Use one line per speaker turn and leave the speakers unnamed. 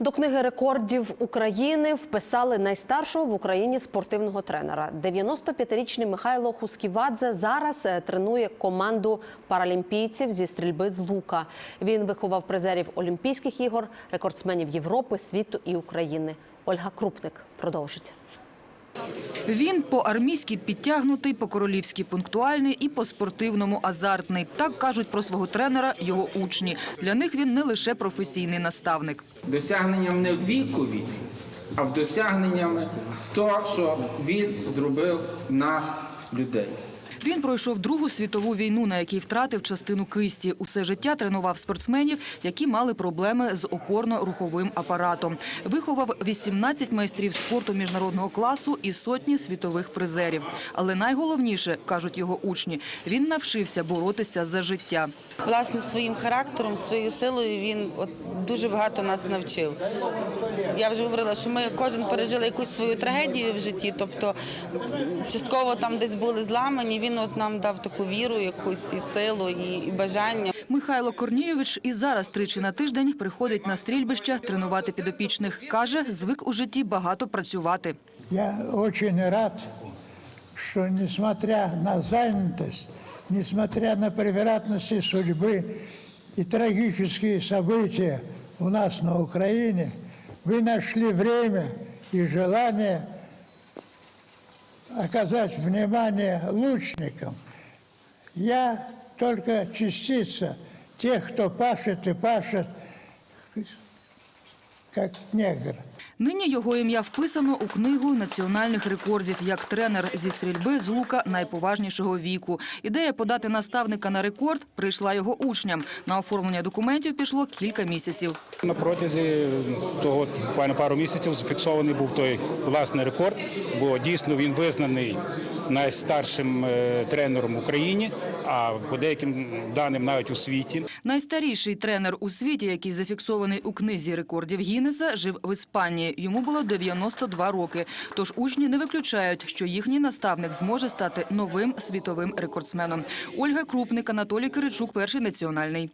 До книги рекордів України вписали найстаршого в Україні спортивного тренера. 95-річний Михайло Хусківадзе зараз е, тренує команду паралімпійців зі стрільби з лука. Він виховав призерів Олімпійських ігор, рекордсменів Європи, світу і України. Ольга Крупник продовжить.
Він по-армійськи підтягнутий, по-королівськи пунктуальний і по-спортивному азартний. Так кажуть про свого тренера його учні. Для них він не лише професійний наставник.
Досягненням не в вікові, а в досягненнями того, що він зробив нас, людей.
Він пройшов Другу світову війну, на якій втратив частину кисті. Усе життя тренував спортсменів, які мали проблеми з опорно-руховим апаратом. Виховав 18 майстрів спорту міжнародного класу і сотні світових призерів. Але найголовніше, кажуть його учні, він навчився боротися за життя.
Власне, своїм характером, своєю силою він от дуже багато нас навчив. Я вже говорила, що ми кожен пережили якусь свою трагедію в житті, тобто частково там десь були зламані. Він от нам дав таку віру, якусь і силу, і, і бажання.
Михайло Корнійович і зараз тричі на тиждень приходить на стрільбище тренувати підопічних. Каже, звик у житті багато працювати.
Я очень рад, что несмотря на занятость, несмотря на превратности судьбы и трагические события у нас на Украине, вы нашли время и желание оказать внимание лучникам. Я только частица тех, кто пашет и пашет, как негр.
Нині його ім'я вписано у книгу національних рекордів як тренер зі стрільби з лука найповажнішого віку. Ідея подати наставника на рекорд прийшла його учням. На оформлення документів пішло кілька місяців.
На протязі того буквально пару місяців зафіксований був той власний рекорд, бо дійсно він визнаний найстаршим е, тренером в Україні, а по деяким даним навіть у світі.
Найстаріший тренер у світі, який зафіксований у книзі рекордів Гіннеса, жив в Іспанії. Йому було 92 роки. Тож учні не виключають, що їхній наставник зможе стати новим світовим рекордсменом. Ольга Крупник, Анатолій Киричук, перший національний.